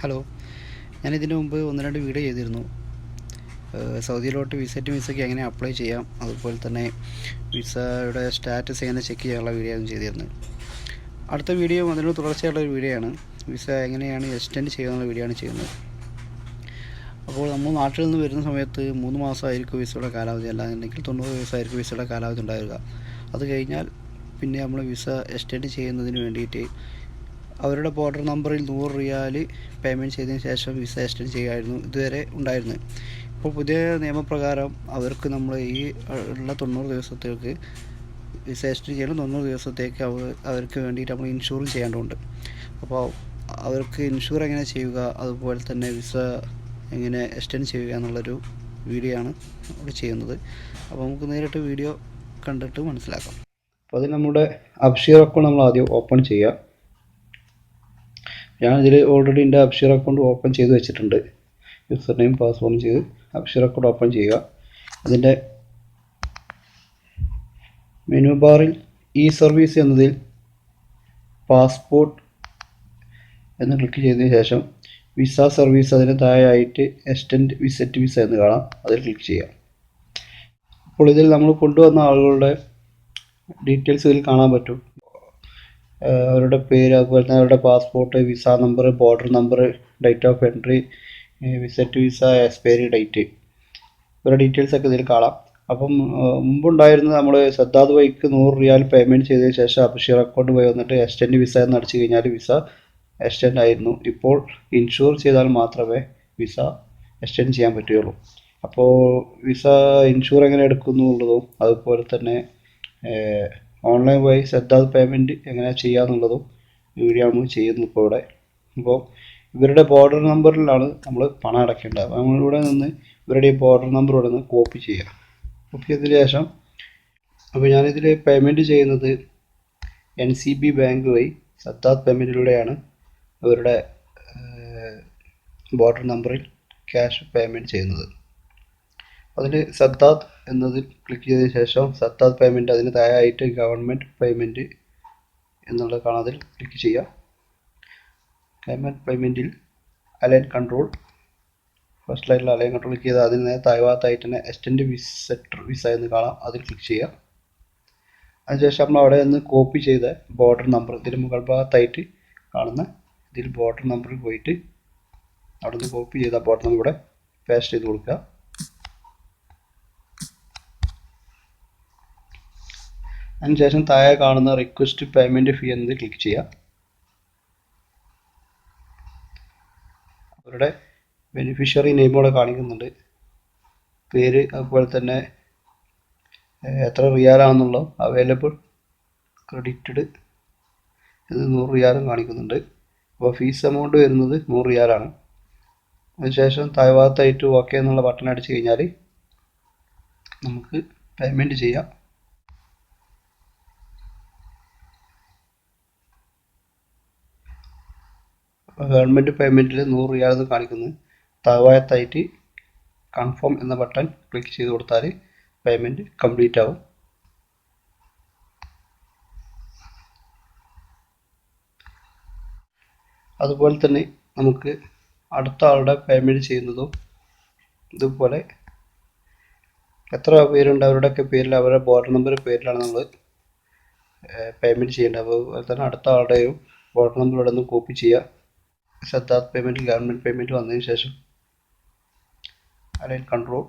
Hello. ഞാൻ ഇതിനു മുമ്പ് ഒന്ന് രണ്ട് വീഡിയോ ചെയ്തിരുന്നു. സൗദിയിലോട്ട് വിസറ്റ് വിസയ്ക്ക് എങ്ങനെ അപ്ലൈ ചെയ്യാം അതുപോലെ തന്നെ വിസയുടെ സ്റ്റാറ്റസ് എങ്ങനെ ചെക്ക് ചെയ്യാനുള്ള വീഡിയോ ആയിരുന്നു ചെയ്തിരുന്നത് അടുത്ത വീഡിയോ അതിനോട് തുടർച്ചയായുള്ള ഒരു വീഡിയോ ആണ്. വിസ എങ്ങനെയാണ് എക്സ്റ്റെൻഡ് ചെയ്യാനുള്ള വീഡിയോ ആണ് ചെയ്യുന്നത്. അപ്പോൾ നമ്മൾ നാട്ടിൽ നിന്ന് വരുന്ന സമയത്ത് മൂന്ന് മാസമായിരിക്കും വിസയുടെ കാലാവധി അല്ലാന്നുണ്ടെങ്കിൽ തൊണ്ണൂറ് ദിവസമായിരിക്കും വിസയുടെ കാലാവധി ഉണ്ടാവുക. അത് കഴിഞ്ഞാൽ പിന്നെ നമ്മൾ വിസ എക്സ്റ്റെൻഡ് ചെയ്യുന്നതിന് വേണ്ടിയിട്ട് അവരുടെ ബോർഡർ നമ്പറിൽ നൂറ് റിയാൽ പേയ്മെന്റ് ചെയ്തതിന് ശേഷം വിസ എക്സ്റ്റെൻഡ് ചെയ്യുമായിരുന്നു ഇതുവരെ ഉണ്ടായിരുന്നത് ഇപ്പോൾ പുതിയ നിയമപ്രകാരം അവർക്ക് നമ്മൾ ഈ ഉള്ള തൊണ്ണൂറ് ദിവസത്തേക്ക് വിസ എക്സ്റ്റെൻഡ് ചെയ്യണം തൊണ്ണൂറ് ദിവസത്തേക്ക് അവർ അവർക്ക് വേണ്ടിയിട്ട് നമ്മൾ ഇൻഷുറും ചെയ്യേണ്ടതുണ്ട്. അപ്പോൾ അവർക്ക് ഇൻഷുർ എങ്ങനെ ചെയ്യുക അതുപോലെ തന്നെ വിസ എങ്ങനെ എക്സ്റ്റെൻഡ് ചെയ്യുക എന്നുള്ളൊരു വീഡിയോ ആണ് ഇവിടെ ചെയ്യുന്നത്. അപ്പോൾ നമുക്ക് നേരിട്ട് വീഡിയോ കണ്ടിട്ട് മനസ്സിലാക്കാം. അപ്പോൾ അത് നമ്മുടെ അബ്ഷീർ അക്കൗണ്ട് നമ്മൾ ആദ്യം ഓപ്പൺ ചെയ്യുക. ഞാനിതിൽ ഓൾറെഡി എന്റെ അബ്ഷീർ അക്കൗണ്ട് ഓപ്പൺ ചെയ്ത് വെച്ചിട്ടുണ്ട്. യൂസർ നെയിം പാസ്വേഡും ചെയ്ത് അബ്ഷീർ അക്കൗണ്ട് ഓപ്പൺ ചെയ്യുക. അതിന്റെ മെനു ബാറിൽ ഇ സർവീസ് എന്നതിൽ പാസ്പോർട്ട് എന്ന് ക്ലിക്ക് ചെയ്തതിന് ശേഷം വിസ സർവീസ് അതിന് താഴെയായിട്ട് എക്സ്റ്റൻഡ് വിസറ്റ് വിസ എന്ന് കാണാം. അതിൽ ക്ലിക്ക് ചെയ്യാം അപ്പോൾ ഇതിൽ നമ്മൾ കൊണ്ടുവന്ന ആളുകളുടെ ഡീറ്റെയിൽസ് ഇതിൽ കാണാൻ പറ്റും. അവരുടെ പേര് അതുപോലെ തന്നെ അവരുടെ passport visa number border number date of entry visa to visa expiry date ഇവരുടെ ഡീറ്റെയിൽസ് ഒക്കെ ഇതിൽ കാണാം. അപ്പം മുമ്പുണ്ടായിരുന്നത് നമ്മൾ സദ്ദാദ് വൈക്ക് നൂറ് റിയാൽ പേയ്മെന്റ് ചെയ്തതിന് ശേഷം അബഷീർ അക്കൗണ്ട് പോയി വന്നിട്ട് എക്സ്റ്റൻഡ് വിസ എന്ന് അടിച്ചു കഴിഞ്ഞാൽ വിസ എക്സ്റ്റെൻഡ് ആയിരുന്നു. ഇപ്പോൾ ഇൻഷുർ ചെയ്താൽ മാത്രമേ വിസ എക്സ്റ്റെൻഡ് ചെയ്യാൻ പറ്റുകയുള്ളൂ. അപ്പോൾ വിസ ഇൻഷുർ എങ്ങനെ എടുക്കുന്നു എന്നുള്ളതും അതുപോലെ തന്നെ ഓൺലൈൻ വഴി ശ്രദ്ധാത് പേയ്മെന്റ് എങ്ങനെ ചെയ്യാന്നുള്ളതും വീഡിയോ നമ്മൾ ചെയ്യുന്നു ഇപ്പോൾ ഇവിടെ. അപ്പോൾ ഇവരുടെ ബോർഡർ നമ്പറിലാണ് നമ്മൾ പണം അടയ്ക്കേണ്ടത്. അപ്പോൾ നമ്മളിവിടെ നിന്ന് ഇവരുടെ ഈ ബോർഡർ നമ്പർ ഇവിടെ നിന്ന് കോപ്പി ചെയ്യുക. കോപ്പി ചെയ്തതിന് ശേഷം അപ്പോൾ ഞാനിതിൽ പേയ്മെന്റ് ചെയ്യുന്നത് എൻ സി ബി ബാങ്ക് വഴി സത്താദ് പേയ്മെന്റിലൂടെയാണ് അവരുടെ ബോർഡർ നമ്പറിൽ ക്യാഷ് പേയ്മെന്റ് ചെയ്യുന്നത്. അതിൽ സത്താദ് എന്നതിൽ ക്ലിക്ക് ചെയ്തതിന് ശേഷം സത്താദ് പേയ്മെന്റ് അതിന് താഴെയായിട്ട് ഗവൺമെന്റ് പേയ്മെന്റ് എന്നുള്ളത് കാണാതിൽ ക്ലിക്ക് ചെയ്യുക. ഗവൺമെന്റ് പേയ്മെന്റിൽ അലൈൻ കൺട്രോൾ ഫസ്റ്റ് ലൈനിൽ അലൈൻ കൺട്രോൾ ക്ലിക്ക് ചെയ്താൽ അതിന് താഴ്ഭാഗത്തായിട്ട് തന്നെ എക്സ്റ്റൻഡ് വിസറ്റർ വിസ എന്ന് കാണാം. അതിൽ ക്ലിക്ക് ചെയ്യുക. അതിനുശേഷം നമ്മൾ അവിടെ നിന്ന് കോപ്പി ചെയ്ത ബോർഡർ നമ്പർ ഇതിന് മുകൾ ഭാഗത്തായിട്ട് കാണുന്ന ഇതിൽ ബോർഡർ നമ്പറിൽ പോയിട്ട് അവിടെ നിന്ന് കോപ്പി ചെയ്ത ബോർഡർ നമ്പർ ഇവിടെ പേസ്റ്റ് ചെയ്ത് കൊടുക്കുക. അതിനുശേഷം താഴെ കാണുന്ന റിക്വസ്റ്റ് പേയ്മെന്റ് ഫീ എന്നത് ക്ലിക്ക് ചെയ്യുക. അവരുടെ ബെനിഫിഷ്യറി നെയിം ഇവിടെ കാണിക്കുന്നുണ്ട്. പേര് അതുപോലെ തന്നെ എത്ര റിയാലാണെന്നുള്ള അവൈലബിൾ ക്രെഡിറ്റഡ് ഇത് നൂറ് റിയാലും കാണിക്കുന്നുണ്ട്. അപ്പോൾ ഫീസ് എമൗണ്ട് വരുന്നത് നൂറ് റിയാലാണ് അതിനുശേഷം താഴ്ഭാഗത്തായിട്ട് ഓക്കെ എന്നുള്ള ബട്ടൺ അടിച്ച് കഴിഞ്ഞാൽ നമുക്ക് പേയ്മെന്റ് ചെയ്യാം. ഗവൺമെന്റ് പേയ്മെന്റിൽ നൂറ് റിയാലെന്ന് കാണിക്കുന്നു. താഴ്ഭാഗത്തായിട്ട് കൺഫേം എന്ന ബട്ടൺ ക്ലിക്ക് ചെയ്ത് കൊടുത്താൽ പേയ്മെന്റ് കംപ്ലീറ്റ് ആവും. അതുപോലെ തന്നെ നമുക്ക് അടുത്ത ആളുടെ പേയ്മെന്റ് ചെയ്യുന്നതും ഇതുപോലെ എത്ര പേരുണ്ട് അവരുടെയൊക്കെ പേരിൽ അവരുടെ ബോർഡർ നമ്പർ പേരിലാണ് നമ്മൾ പേയ്മെന്റ് ചെയ്യേണ്ടത്. അതുപോലെ തന്നെ അടുത്ത ആളുടെയും ബോർഡർ നമ്പർ ഇവിടെ നിന്ന് കോപ്പി ചെയ്യുക. സദ്ദാദ് പേയ്മെന്റ് ഗവൺമെന്റ് പേയ്മെന്റ് വന്നതിന് ശേഷം align control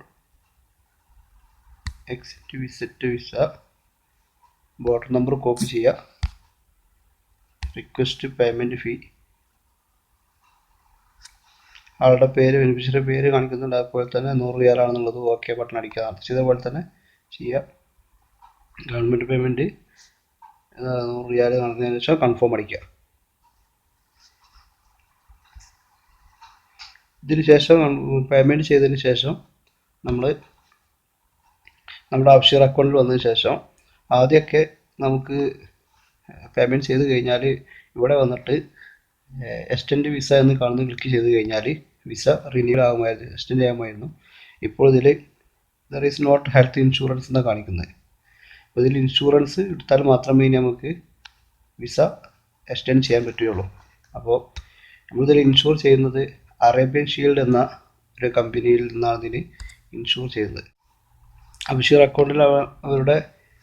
exit visit visa border number copy ചെയ്യുക റിക്വസ്റ്റ് പേയ്മെന്റ് ഫീ ആളുടെ പേര് ബെനിഫിഷ്യറി പേര് കാണിക്കുന്നുണ്ട്. അതുപോലെ തന്നെ നൂറ് റിയാലാണെന്നുള്ളത് ഓക്കെ ബട്ടൺ അടിക്കുക. ചെയ്തപോലെ തന്നെ ചെയ്യുക. ഗവൺമെന്റ് പേയ്മെന്റ് നൂറ് റിയാൽ നടന്നതിന് ശേഷം കൺഫേം അടിക്കുക. ഇതിന് ശേഷം പേയ്മെന്റ് ചെയ്തതിന് ശേഷം നമ്മൾ നമ്മുടെ അബ്ഷീർ അക്കൗണ്ടിൽ വന്നതിന് ശേഷം ആദ്യമൊക്കെ നമുക്ക് പേയ്മെന്റ് ചെയ്ത് കഴിഞ്ഞാൽ ഇവിടെ വന്നിട്ട് എക്സ്റ്റൻഡ് വിസ എന്ന് കാണുന്ന ക്ലിക്ക് ചെയ്ത് കഴിഞ്ഞാൽ വിസ റിന്യൂവൽ ആകുമായിരുന്നു എക്സ്റ്റൻഡ് ചെയ്യാമായിരുന്നു. ഇപ്പോൾ ഇതിൽ there is not health insurance എന്നാണ് കാണിക്കുന്നത് അപ്പോൾ ഇതിൽ ഇൻഷുറൻസ് എടുത്താൽ മാത്രമേ നമുക്ക് വിസ എക്സ്റ്റെൻഡ് ചെയ്യാൻ പറ്റുകയുള്ളൂ. അപ്പോൾ നമ്മളിതിൽ ഇൻഷുർ ചെയ്യുന്നത് അറേബ്യൻ ഷീൽഡ് എന്ന ഒരു കമ്പനിയിൽ നിന്നാണ് ഇതിന് ഇൻഷുർ ചെയ്തത് അബിഷീർ അക്കൗണ്ടിൽ അവരുടെ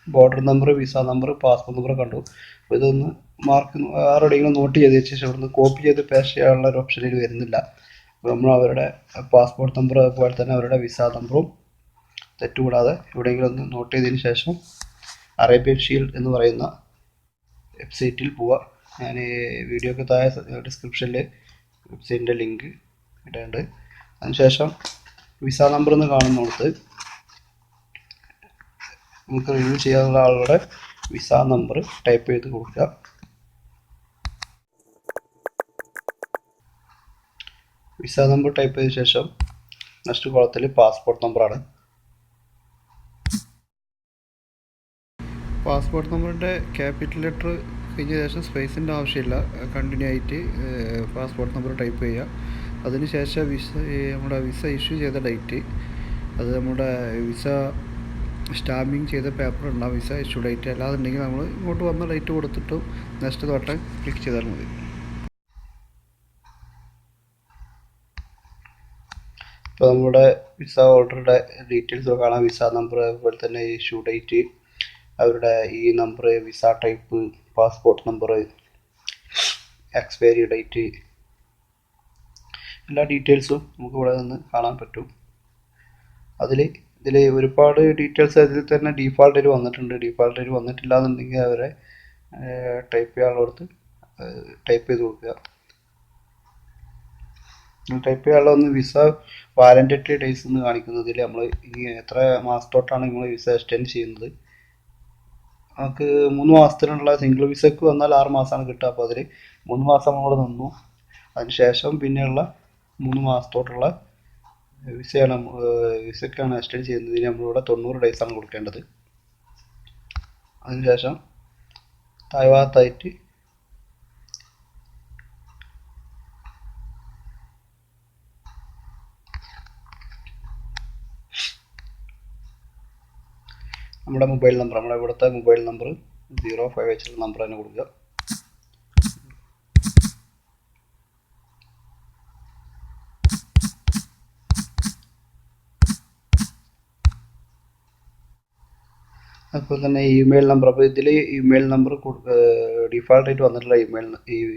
border number visa number passport number കണ്ടു. അപ്പോൾ ഇതൊന്ന് മാർക്ക് ആരോടെങ്കിലും നോട്ട് ചെയ്ത് ശേഷം അവിടുന്ന് കോപ്പി ചെയ്ത് പേസ്റ്റ് ചെയ്യാനുള്ള ഒരു ഓപ്ഷനിൽ വരുന്നില്ല. അപ്പോൾ നമ്മൾ അവരുടെ പാസ്പോർട്ട് നമ്പർ അതുപോലെ തന്നെ അവരുടെ വിസ നമ്പറും തെറ്റുകൂടാതെ എവിടെയെങ്കിലും ഒന്ന് നോട്ട് ചെയ്തതിന് ശേഷം അറേബ്യൻ ഷീൽഡ് എന്ന് പറയുന്ന വെബ്സൈറ്റിൽ പോവുക ഞാൻ വീഡിയോക്ക് താഴെ ഡിസ്ക്രിപ്ഷനിൽ വെബ്സൈറ്റിന്റെ ലിങ്ക് ഇടുന്നുണ്ട് അതിനുശേഷം വിസ നമ്പർ എന്ന് കാണുന്നിടത്ത് നമുക്ക് റിവ്യൂ ചെയ്യാനുള്ള ആളുടെ വിസ നമ്പർ ടൈപ്പ് ചെയ്ത് കൊടുക്കുക. വിസ നമ്പർ ടൈപ്പ് ചെയ്ത ശേഷം നെക്സ്റ്റ് കോളത്തിൽ പാസ്പോർട്ട് നമ്പറാണ് പാസ്പോർട്ട് നമ്പറിന്റെ ക്യാപിറ്റൽ ലെറ്റർ കഴിഞ്ഞ ശേഷം സ്പേസിന്റെ ആവശ്യമില്ല. കണ്ടിന്യൂ ആയിട്ട് പാസ്പോർട്ട് നമ്പർ ടൈപ്പ് ചെയ്യുക. അതിനുശേഷം വിസ നമ്മുടെ വിസ ഇഷ്യൂ ചെയ്ത ഡേറ്റ് അത് നമ്മുടെ വിസ സ്റ്റാമ്പിങ് ചെയ്ത പേപ്പർ ഉണ്ടാവും വിസ ഇഷ്യൂ ഡേറ്റ് അല്ലാതുണ്ടെങ്കിൽ നമ്മൾ ഇങ്ങോട്ട് വന്ന ഡേറ്റ് കൊടുത്തിട്ടും നെക്സ്റ്റ് തോട്ടം ക്ലിക്ക് ചെയ്താൽ മതി. ഇപ്പോൾ നമ്മുടെ വിസ ഓർഡറുടെ ഡീറ്റെയിൽസ് കാണാം. വിസ നമ്പർ അതുപോലെ തന്നെ ഇഷ്യൂ ഡേറ്റ് അവരുടെ ഈ number visa type passport number expiry date എല്ലാ ഡീറ്റെയിൽസും നമുക്ക് ഇവിടെ നിന്ന് കാണാൻ പറ്റും. അതിൽ ഇതിൽ ഒരുപാട് ഡീറ്റെയിൽസ് അതിൽ തന്നെ ഡീഫാൾട്ടിൽ വന്നിട്ടുണ്ട്. ഡീഫാൾട്ടിൽ വന്നിട്ടില്ല എന്നുണ്ടെങ്കിൽ അവരെ ടൈപ്പ് ചെയ്യാനുള്ളടത്ത് ടൈപ്പ് ചെയ്ത് കൊടുക്കുക. ടൈപ്പ് ചെയ്യാനുള്ള ഒന്ന് വിസ വാലന്റിറ്റി ഡേയ്സ് എന്ന് കാണിക്കുന്നതിൽ നമ്മൾ ഇനി എത്ര മാസത്തോട്ടാണ് നമ്മൾ വിസ എക്സ്റ്റെൻഡ് ചെയ്യുന്നത്. നമുക്ക് മൂന്ന് മാസത്തിനുള്ള സിംഗിൾ വിസക്ക് വന്നാൽ ആറ് മാസമാണ് കിട്ടുക. അപ്പോൾ അതിൽ മൂന്ന് മാസം നമ്മൾ നിന്നു. അതിനുശേഷം പിന്നെയുള്ള മൂന്ന് മാസത്തോട്ടുള്ള വിസയാണ് വിസക്കാണ് എക്സ്റ്റെൻഡ് ചെയ്യുന്നതിന് നമ്മളിവിടെ തൊണ്ണൂറ് ഡേയ്സ് ആണ് കൊടുക്കേണ്ടത്. അതിനുശേഷം താഴ്ഭാഗത്തായിട്ട് നമ്മുടെ മൊബൈൽ നമ്പർ നമ്മുടെ ഇവിടുത്തെ മൊബൈൽ നമ്പർ സീറോ ഫൈവ് വെച്ചുള്ള നമ്പർ തന്നെ കൊടുക്കുക. അതുപോലെ തന്നെ ഇമെയിൽ നമ്പർ അപ്പോൾ ഇതിൽ ഇമെയിൽ നമ്പർ ഡിഫാൾട്ടായിട്ട് വന്നിട്ടുള്ള ഇമെയിൽ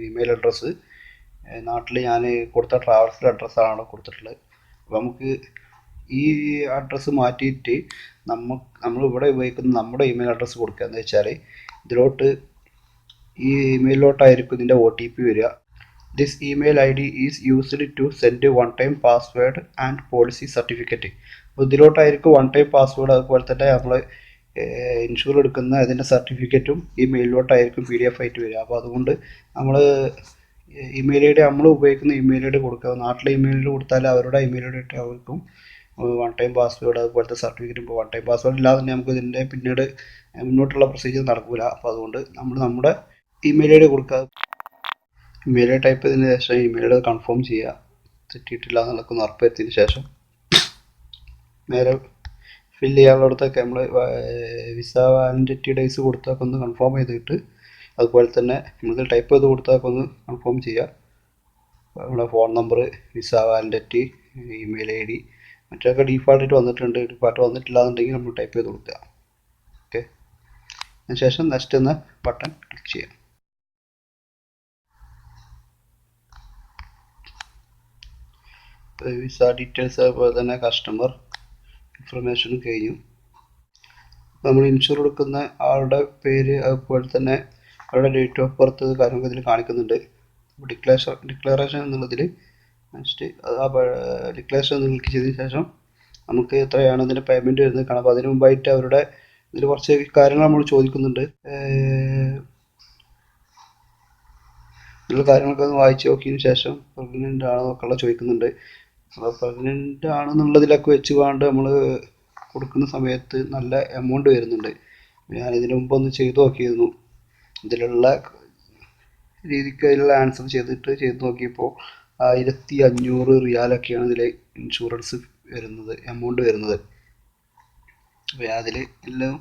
ഇമെയിൽ അഡ്രസ്സ് നാട്ടിൽ ഞാൻ കൊടുത്ത ട്രാവൽസ് അഡ്രസ്സാണ് കൊടുത്തിട്ടുള്ളത്. അപ്പോൾ നമുക്ക് ഈ അഡ്രസ്സ് മാറ്റിയിട്ട് നമുക്ക് നമ്മൾ ഇവിടെ ഉപയോഗിക്കുന്ന നമ്മുടെ ഇമെയിൽ അഡ്രസ്സ് കൊടുക്കുക. എന്ന് വെച്ചാൽ ഇതിലോട്ട് ഈ ഇമെയിലോട്ടായിരിക്കും ഇതിന്റെ ഒ ടി പി വരിക. This email I D is used to send one time password and policy certificate അപ്പോൾ ഇതിലോട്ടായിരിക്കും വൺ ടൈം പാസ്വേഡ് അതുപോലെ തന്നെ നമ്മൾ ഇൻഷുർ എടുക്കുന്ന അതിന്റെ സർട്ടിഫിക്കറ്റും ഈ മെയിലിലോട്ടായിരിക്കും പി ഡി എഫ് ആയിട്ട് വരിക. അപ്പോൾ അതുകൊണ്ട് നമ്മൾ ഇമെയിൽ ഐ ഡി നമ്മൾ ഉപയോഗിക്കുന്ന ഇമെയിൽ ഐ ഡി കൊടുക്കുക. നാട്ടിലെ ഇമെയിൽ ഐ ഡി കൊടുത്താൽ അവരുടെ ഇമെയിൽ ഐ ഡി അവർക്കും വൺ ടൈം പാസ്വേഡ് അതുപോലത്തെ സർട്ടിഫിക്കറ്റ് ഇപ്പോൾ വൺ ടൈം പാസ്വേഡ് ഇല്ലാതെ തന്നെ നമുക്ക് ഇതിന്റെ പിന്നീട് മുന്നോട്ടുള്ള പ്രൊസീജിയർ നടക്കില്ല അപ്പോൾ അതുകൊണ്ട് നമ്മൾ നമ്മുടെ ഇമെയിൽ ഐ ഡി കൊടുക്കുക. ഇമെയിൽ ഐ ടൈപ്പ് ചെയ്തതിന് ശേഷം ഇമെയിൽ ഐ ഡി കൺഫേം ചെയ്യുക. തെറ്റിയിട്ടില്ല എന്നുള്ളതൊക്കെ ഉറപ്പ് വരുത്തിയതിന് ശേഷം നേരെ ഫില്ല് ചെയ്യാനുള്ളടത്തൊക്കെ നമ്മൾ വിസ വാലിഡിറ്റി ഡേയ്സ് കൊടുത്തൊക്കെ ഒന്ന് കൺഫേം ചെയ്തിട്ട് അതുപോലെ തന്നെ നമ്മൾ ടൈപ്പ് ചെയ്ത് കൊടുത്തൊക്കെ ഒന്ന് കൺഫേം ചെയ്യുക. നമ്മുടെ phone number visa validity email I D മറ്റൊക്കെ ഡീഫാൾട്ടായിട്ട് വന്നിട്ടുണ്ട്. ഡീഫാൾട്ട് വന്നിട്ടില്ല എന്നുണ്ടെങ്കിൽ നമ്മൾ ടൈപ്പ് ചെയ്ത് കൊടുക്കുക. ഓക്കെ അതിനുശേഷം നെക്സ്റ്റ് എന്ന ബട്ടൺ ക്ലിക്ക് ചെയ്യാം. വിസ ഡീറ്റെയിൽസ് അതുപോലെ തന്നെ കസ്റ്റമർ ഇൻഫർമേഷൻ കഴിഞ്ഞു. നമ്മൾ ഇൻഷുർ എടുക്കുന്ന ആളുടെ പേര് അതുപോലെ തന്നെ അവരുടെ ഡേറ്റ് ഓഫ് ബർത്ത് കാര്യങ്ങളൊക്കെ ഇതിൽ കാണിക്കുന്നുണ്ട്. ഡിക്ലേഷൻ ഡിക്ലറേഷൻ എന്നുള്ളതിൽ നെക്സ്റ്റ് ആ ഡിക്ലറേഷൻ ക്ലിക്ക് ചെയ്തതിന് ശേഷം നമുക്ക് എത്രയാണ് ഇതിന്റെ പേയ്മെന്റ് വരുന്നത് കാണാം. അപ്പോൾ അതിന് മുമ്പായിട്ട് അവരുടെ ഇതിൽ കുറച്ച് കാര്യങ്ങൾ നമ്മൾ ചോദിക്കുന്നുണ്ട്. ഇതിലുള്ള കാര്യങ്ങളൊക്കെ ഒന്ന് വായിച്ച് നോക്കിയതിന് ശേഷം പ്രഗ്നന്റ് ആണോ എന്നൊക്കെയുള്ള ചോദിക്കുന്നുണ്ട്. അപ്പോൾ ആണ് ആണെന്നുള്ളതിലൊക്കെ വെച്ച് കൊണ്ട് നമ്മൾ കൊടുക്കുന്ന സമയത്ത് നല്ല എമൗണ്ട് വരുന്നുണ്ട്. ഞാൻ ഇതിനു മുമ്പ് ഒന്ന് ചെയ്തു നോക്കിയിരുന്നു. ഇതിലുള്ള രീതിക്ക് അതിലുള്ള ആൻസർ ചെയ്തിട്ട് ചെയ്തു നോക്കിയപ്പോൾ ആയിരത്തി അഞ്ഞൂറ് റിയാലൊക്കെയാണ് ഇതിൽ ഇൻഷുറൻസ് വരുന്നത് എമൗണ്ട് വരുന്നത്. അപ്പോൾ അതിൽ എല്ലാം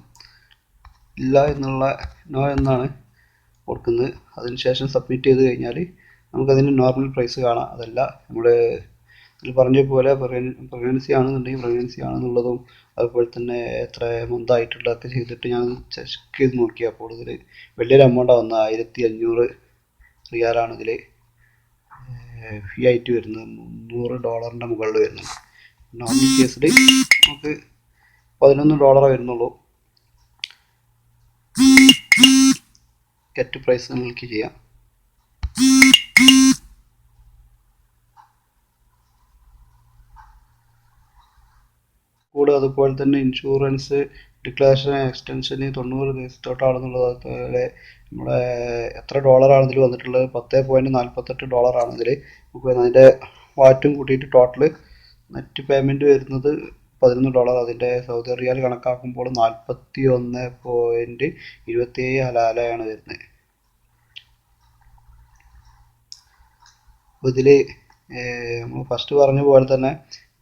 ഇല്ല എന്നുള്ള നോ എന്നാണ് കൊടുക്കുന്നത്. അതിനുശേഷം സബ്മിറ്റ് ചെയ്ത് കഴിഞ്ഞാൽ നമുക്കതിന്റെ നോർമൽ പ്രൈസ് കാണാം. അതല്ല നമ്മുടെ പറഞ്ഞ പോലെ പ്രഗ്നൻസി ആണെന്നുണ്ടെങ്കിൽ പ്രഗ്നൻസി ആണെന്നുള്ളതും അതുപോലെ തന്നെ എത്ര മന്ത് ആയിട്ടുള്ളതൊക്കെ ചെയ്തിട്ട് ഞാൻ ചെക്ക് ചെയ്ത് നോക്കി. അപ്പോൾ ഇതിൽ വലിയൊരു എമൗണ്ടാണ് വന്നത് ആയിരത്തി അഞ്ഞൂറ് റിയാലാണ് ഇതിൽ ഫീ ആയിട്ട് വരുന്നത്. മുന്നൂറ് ഡോളറിന്റെ മുകളിൽ വരുന്നത്. നോർമൽ കേസിൽ നമുക്ക് പതിനൊന്ന് ഡോളറേ വരുന്നുള്ളൂ. ഗെറ്റ് പ്രൈസ് നിങ്ങൾക്ക് ചെയ്യാം. കൂടെ അതുപോലെ തന്നെ ഇൻഷുറൻസ് ഡിക്ലറേഷൻ എക്സ്റ്റൻഷന് തൊണ്ണൂറ് ദിവസത്തോട്ടാണെന്നുള്ളത് അതുപോലെ നമ്മുടെ എത്ര ഡോളറാണ് ഇതിൽ വന്നിട്ടുള്ളത്? പത്ത് പോയിന്റ് നാൽപ്പത്തെട്ട് ഡോളറാണ് ഇതിൽ നമുക്ക് അതിന്റെ വാറ്റും കൂട്ടിയിട്ട് ടോട്ടൽ നെറ്റ് പേയ്മെന്റ് വരുന്നത് പതിനൊന്ന് ഡോളർ. അതിന്റെ സൗദി റിയാൽ കണക്കാക്കുമ്പോൾ നാൽപ്പത്തി ഒന്ന് പോയിന്റ് ഇരുപത്തിയേഴ് ഹലാലയാണ് വരുന്നത്. അപ്പോൾ ഇതിൽ നമ്മൾ ഫസ്റ്റ് പറഞ്ഞ പോലെ തന്നെ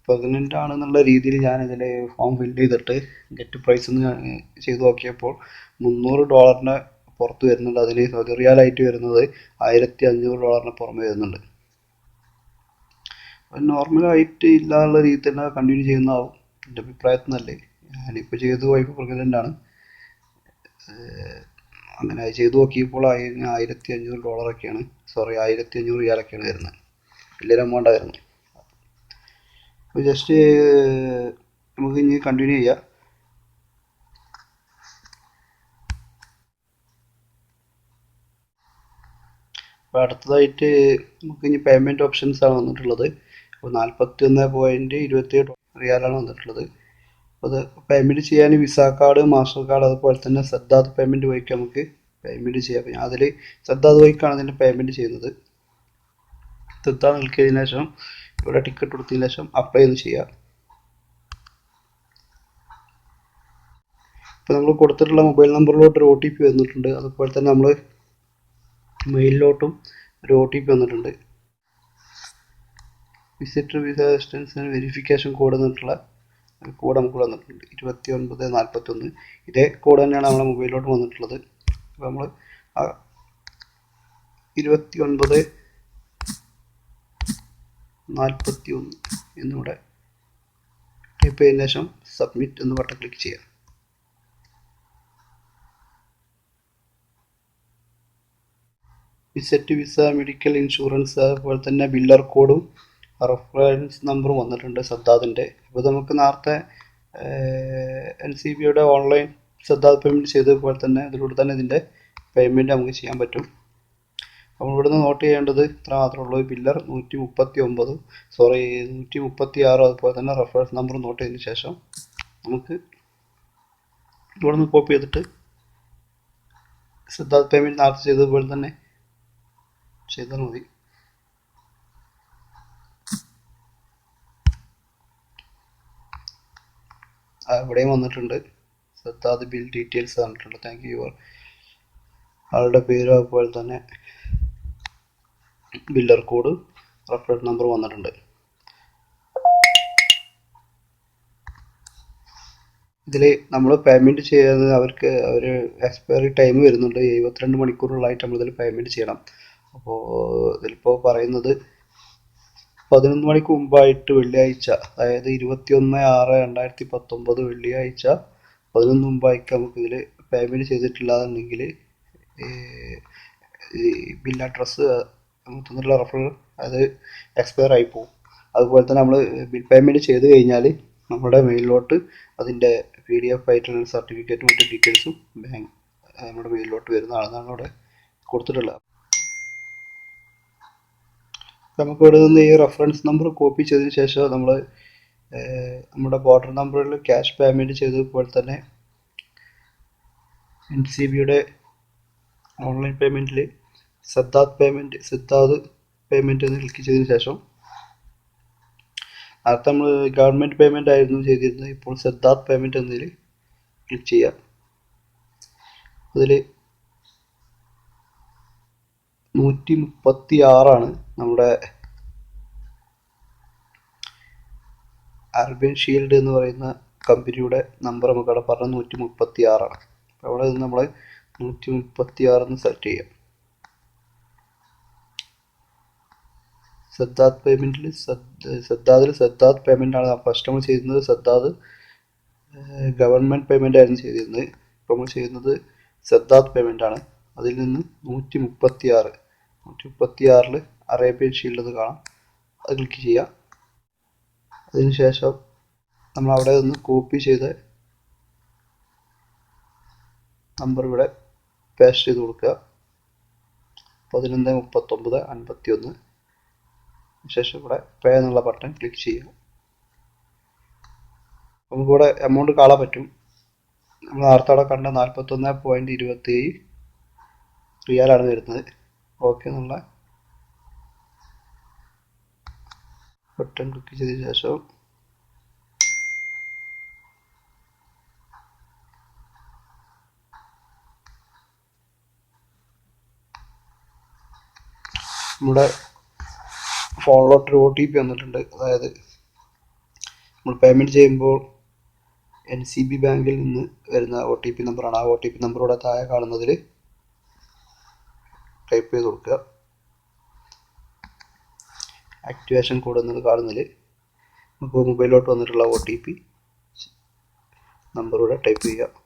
പ്രഗ്നന്റ് ആണെന്നുള്ള രീതിയിൽ ഞാൻ ഇതിന്റെ ഫോം ഫിൽ ചെയ്തിട്ട് ഗെറ്റ് പ്രൈസ് എന്ന് ചെയ്ത് നോക്കിയപ്പോൾ മുന്നൂറ് ഡോളറിന് പുറത്ത് വരുന്നുണ്ട്. അതിൽ സൗദി റിയാലായിട്ട് വരുന്നത് ആയിരത്തി അഞ്ഞൂറ് ഡോളറിന് പുറമെ വരുന്നുണ്ട്. നോർമലായിട്ട് ഇല്ലാന്നുള്ള രീതിയിൽ തന്നെ കണ്ടിന്യൂ ചെയ്യുന്നതാവും. എന്റെ അഭിപ്രായത്തിൽ നിന്നല്ലേ ഞാനിപ്പോൾ ചെയ്ത് വൈഫ് പ്രഗ്നന്റ് ആണ് അങ്ങനെ ചെയ്ത് നോക്കിയപ്പോൾ ആയിരത്തി അഞ്ഞൂറ് ഡോളറൊക്കെയാണ് സോറി ആയിരത്തി അഞ്ഞൂറ് റിയാലൊക്കെയാണ് വരുന്നത്. വലിയൊരു എമൗണ്ടായിരുന്നു അപ്പോൾ ജസ്റ്റ് നമുക്ക് ഇനി കണ്ടിന്യൂ ചെയ്യാം. അപ്പോൾ അടുത്തതായിട്ട് നമുക്ക് ഇനി പേയ്മെന്റ് ഓപ്ഷൻസ് ആണ് വന്നിട്ടുള്ളത്. അപ്പോൾ നാൽപ്പത്തി ഒന്ന് പോയിന്റ് ഇരുപത്തിയേഴ് റിയാലാണ് വന്നിട്ടുള്ളത്. അപ്പോൾ അത് പേയ്മെന്റ് ചെയ്യാൻ വിസ കാർഡ് മാസ്റ്റർ കാർഡ് അതുപോലെ തന്നെ ശ്രദ്ധാത് പേയ്മെന്റ് വഴിക്ക് നമുക്ക് പേയ്മെന്റ് ചെയ്യാം. അപ്പോൾ അതിൽ ശ്രദ്ധാത് വഴിക്കാണ് ഇതിന്റെ പേയ്മെന്റ് ചെയ്യുന്നത്. സദ്ദാ നിൽക്കിയതിനു ശേഷം ഇവിടെ ടിക്കറ്റ് കൊടുത്തതിന് ശേഷം അപ്ലൈ ഒന്ന് ചെയ്യാം. ഇപ്പോൾ നമ്മൾ കൊടുത്തിട്ടുള്ള മൊബൈൽ നമ്പറിലോട്ട് ഒരു ഒ ടി പി വന്നിട്ടുണ്ട്. അതുപോലെ തന്നെ നമ്മൾ മെയിലിലോട്ടും ഒരു ഒ ടി പി വന്നിട്ടുണ്ട്. വിസിറ്റർ വിസ അസിസ്റ്റൻസിന് വെരിഫിക്കേഷൻ കോഡ് എന്നിട്ടുള്ള കോഡ് നമുക്ക് വന്നിട്ടുണ്ട്. ഇരുപത്തി ഒൻപത് നാൽപ്പത്തൊന്ന് ഇതേ കോഡ് തന്നെയാണ് നമ്മുടെ മൊബൈലിലോട്ട് വന്നിട്ടുള്ളത്. അപ്പോൾ നമ്മൾ ഇരുപത്തി ഒൻപത് നാൽപ്പത്തി ഒന്ന് എന്നിവിടെ ടൈപ്പ് ചെയ്തതിനു ശേഷം സബ്മിറ്റ് എന്ന് ബട്ടൺ ക്ലിക്ക് ചെയ്യാം വിസറ്റ് വിസ മെഡിക്കൽ ഇൻഷുറൻസ് അതുപോലെ തന്നെ ബില്ലർ കോഡും റെഫറൻസ് നമ്പറും വന്നിട്ടുണ്ട് സദ്ദാദിന്റെ. അപ്പോൾ നമുക്ക് നേരത്തെ എൻ സി ബിയുടെ ഓൺലൈൻ സദ്ദാദ് പേയ്മെന്റ് ചെയ്തതുപോലെ തന്നെ അതിലൂടെ തന്നെ ഇതിന്റെ പേയ്മെന്റ് നമുക്ക് ചെയ്യാൻ പറ്റും. അപ്പോൾ ഇവിടുന്ന് നോട്ട് ചെയ്യേണ്ടത് ഇത്ര മാത്രമേ ഉള്ളൂ. ബില്ലർ നൂറ്റി മുപ്പത്തി ഒമ്പത് സോറി നൂറ്റി മുപ്പത്തി ആറ് അതുപോലെ തന്നെ റെഫറൻസ് നമ്പർ നോട്ട് ചെയ്തതിന് ശേഷം നമുക്ക് ഇവിടുന്ന് കോപ്പി ചെയ്തിട്ട് സിദ്ധാർത്ഥ് പേയ്മെന്റ് നേരത്തെ ചെയ്തതുപോലെ തന്നെ ചെയ്താൽ മതി. ഇവിടെയും വന്നിട്ടുണ്ട്. സിദ്ധാർത്ഥ് ബിൽ ഡീറ്റെയിൽസ് തന്നിട്ടുണ്ട്. താങ്ക് യു ആളുടെ പേരും അതുപോലെ തന്നെ ബില്ലർ കോഡ് റെഫറൻസ് നമ്പർ വന്നിട്ടുണ്ട്. ഇതിൽ നമ്മൾ പേയ്മെന്റ് ചെയ്യുന്നത് അവർക്ക് ഒരു എക്സ്പയറി ടൈം വരുന്നുണ്ട്. എഴുപത്തിരണ്ട് മണിക്കൂറുകളായിട്ട് നമ്മൾ ഇതിൽ പേയ്മെന്റ് ചെയ്യണം. അപ്പോൾ ഇതിലിപ്പോൾ പറയുന്നത് പതിനൊന്ന് മണിക്ക് മുമ്പായിട്ട് വെള്ളിയാഴ്ച അതായത് ഇരുപത്തി ഒന്ന് ആറ് രണ്ടായിരത്തി പത്തൊമ്പത് വെള്ളിയാഴ്ച പതിനൊന്ന് മുമ്പായിട്ട് നമുക്ക് ഇതിൽ പേയ്മെന്റ് ചെയ്തിട്ടില്ല എന്നുണ്ടെങ്കിൽ ബിൽ അഡ്രസ്സ് തന്നിട്ടുള്ള റഫറൽ അത് എക്സ്പയർ ആയി പോകും. അതുപോലെ തന്നെ നമ്മൾ ബിൽ പേയ്മെന്റ് ചെയ്ത് കഴിഞ്ഞാൽ നമ്മുടെ മെയിലിലോട്ട് അതിന്റെ പി ഡി എഫ് ആയിട്ടുള്ള സർട്ടിഫിക്കറ്റും മറ്റു ഡീറ്റെയിൽസും ബാങ്ക് നമ്മുടെ മെയിലിലോട്ട് വരുന്നതാണ് അവിടെ കൊടുത്തിട്ടുള്ളത്. നമുക്ക് ഇവിടെ നിന്ന് ഈ റെഫറൻസ് നമ്പർ കോപ്പി ചെയ്തതിന് ശേഷം നമ്മൾ നമ്മുടെ ബോർഡർ നമ്പറിൽ ക്യാഷ് പേയ്മെന്റ് ചെയ്തതുപോലെ തന്നെ എൻ സി ബിയുടെ ഓൺലൈൻ പേയ്മെന്റിൽ സിദ്ധാർത്ഥ് പേയ്മെന്റ് സിദ്ധാർത്ഥ് പേയ്മെന്റ് എന്ന് ക്ലിക്ക് ചെയ്തതിന് ശേഷം നേരത്തെ നമ്മൾ ഗവൺമെന്റ് പേയ്മെന്റ് ആയിരുന്നു ചെയ്തിരുന്നത്. ഇപ്പോൾ സദ്ദാത്ത് പേയ്മെന്റ് എന്നതിൽ ക്ലിക്ക് ചെയ്യാം. അതിൽ നൂറ്റി മുപ്പത്തി ആറാണ് നമ്മുടെ അർബൻ ഷീൽഡ് എന്ന് പറയുന്ന കമ്പനിയുടെ നമ്പർ നമുക്ക് അവിടെ പറഞ്ഞ നൂറ്റി മുപ്പത്തി ആറാണ് അവിടെ നമ്മൾ നൂറ്റി മുപ്പത്തി ആറെന്ന് സെലക്ട് ചെയ്യാം. സദ്ദാദ് പേയ്മെന്റിൽ സദ്ദാദിൽ സദ്ദാദ് പേയ്മെന്റാണ് ഫസ്റ്റ് നമ്മൾ ചെയ്യുന്നത് സദ്ദാദ് ഗവൺമെന്റ് പേയ്മെന്റ് ആയിരുന്നു ചെയ്തിരുന്നത്. ഇപ്പോൾ നമ്മൾ ചെയ്യുന്നത് സദ്ദാദ് പേയ്മെന്റാണ് അതിൽ നിന്ന് നൂറ്റി മുപ്പത്തി ആറ് നൂറ്റി മുപ്പത്തി ആറിൽ അറേബ്യൻ ഷീൽഡ് എന്ന് കാണാം. അത് ക്ലിക്ക് ചെയ്യാം അതിനുശേഷം നമ്മൾ അവിടെ നിന്ന് കോപ്പി ചെയ്ത് നമ്പർ ഇവിടെ പേസ്റ്റ് ചെയ്ത് കൊടുക്കുക. പതിനൊന്ന് മുപ്പത്തൊമ്പത് അൻപത്തി ഒന്ന് ശേഷം ഇവിടെ പേ എന്നുള്ള ബട്ടൺ ക്ലിക്ക് ചെയ്യുക. നമുക്കിവിടെ എമൗണ്ട് കാണാൻ പറ്റും. നമ്മൾ നേരത്തെ അവിടെ കണ്ട നാൽപ്പത്തൊന്ന് പോയിന്റ് ഇരുപത്തി റിയാലാണ് വരുന്നത്. ഓക്കെ എന്നുള്ള ബട്ടൺ ക്ലിക്ക് ചെയ്ത ശേഷം നമ്മുടെ ഫോണിലോട്ടൊരു ഒ ടി പി വന്നിട്ടുണ്ട്. അതായത് നമ്മൾ പേയ്മെന്റ് ചെയ്യുമ്പോൾ എൻ സി ബി ബാങ്കിൽ നിന്ന് വരുന്ന ഒ ടി പി നമ്പറാണ് ആ ഒ ടി പി നമ്പറോടെ താഴെ കാണുന്നതിൽ ടൈപ്പ് ചെയ്ത് കൊടുക്കുക. ആക്ടിവേഷൻ കോഡ് എന്നത് കാണുന്നതിൽ നമുക്ക് മൊബൈലിലോട്ട് വന്നിട്ടുള്ള ഒ ടി പി നമ്പറൂടെ ടൈപ്പ് ചെയ്യുക.